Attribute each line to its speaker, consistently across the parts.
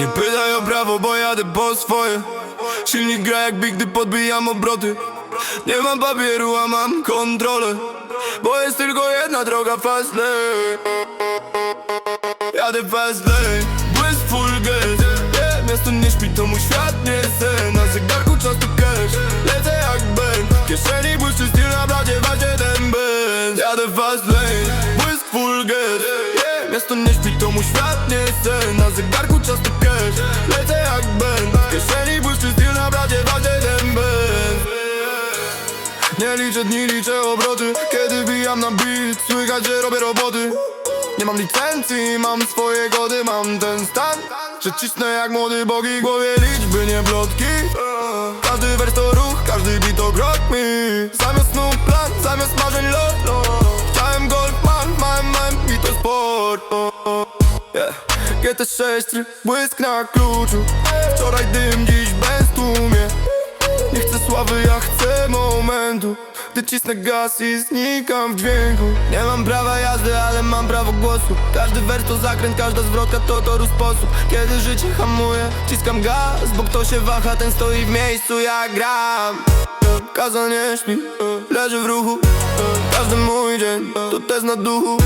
Speaker 1: Nie pytaj o prawo, bo jadę po swoje. Silnik gra jak big, gdy podbijam obroty. Nie mam papieru, a mam kontrolę Bo jest tylko jedna droga fast lane Jadę fast lane Błysk full gas Miasto nie śpi, to mój świat nie sen Na zegarku czas to cash Lecę jak Ben W kieszeni błyszczy styl na blacie Właśnie ten Ben Jadę fast lane Błysk full gas Miasto nie śpi, to mój świat nie sen Na zegarku czas to cash. Lecę jak Ben W kieszeni błyszczy styl na blacie Właśnie ten nie liczę dni, liczę obroty. Kiedy bijam na beat, słychać, że robię roboty. Nie mam licencji, mam swoje gody Mam ten stan, że cisnę jak młody bogi głowie liczby, nie plotki. Każdy wers to ruch, każdy beat to grok mi yeah. GT6, tryb, błysk na kluczu. Wczoraj dym, dziś bez tłumie nie chcę sławy, ja chcę momentu. Gdy cisnę gaz i znikam w dźwięku. Nie mam prawa jazdy, ale mam prawo głosu. Każdy wers to zakręt, każda zwrotka to toru sposób. Kiedy życie hamuje, ciskam gaz Bo kto się waha, ten stoi w miejscu, ja gram. Kaza nie śpi, leży w ruchu dzień, to test na duchu.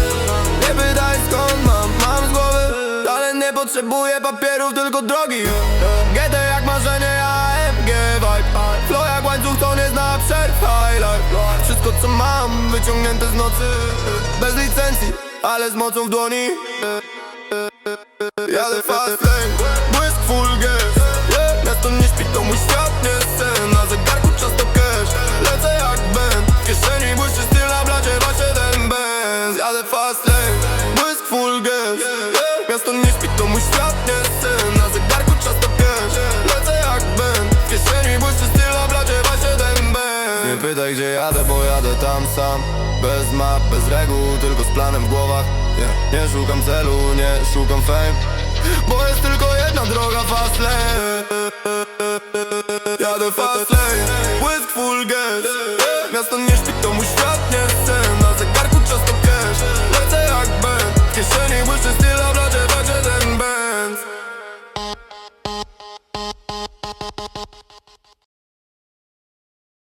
Speaker 1: Nie pytaj skąd mam, mam z głowy. Ale nie potrzebuję papierów, tylko drogi. GT jak marzenie, AMG vibe. Flow jak łańcuch, to nie zna przerw. Highlight Wszystko co mam, wyciągnięte z nocy. Bez licencji, ale z mocą w dłoni. Jadę fast lane, błysk full gas yeah. Miasto nie śpi, to mój świat, Jadę fast lane, błysk full gas. Miasto nie śpi, to mój świat, nie sen Na zegarku czas to cash, lecę jak Ben W kieszeni błyszczy styl na blacie, właśnie ten Benz Nie pytaj gdzie jadę, bo jadę tam sam. Bez map, bez reguł, tylko z planem w głowach. Nie szukam celu, nie szukam fame. Bo jest tylko jedna droga fast lane. Jadę fast lane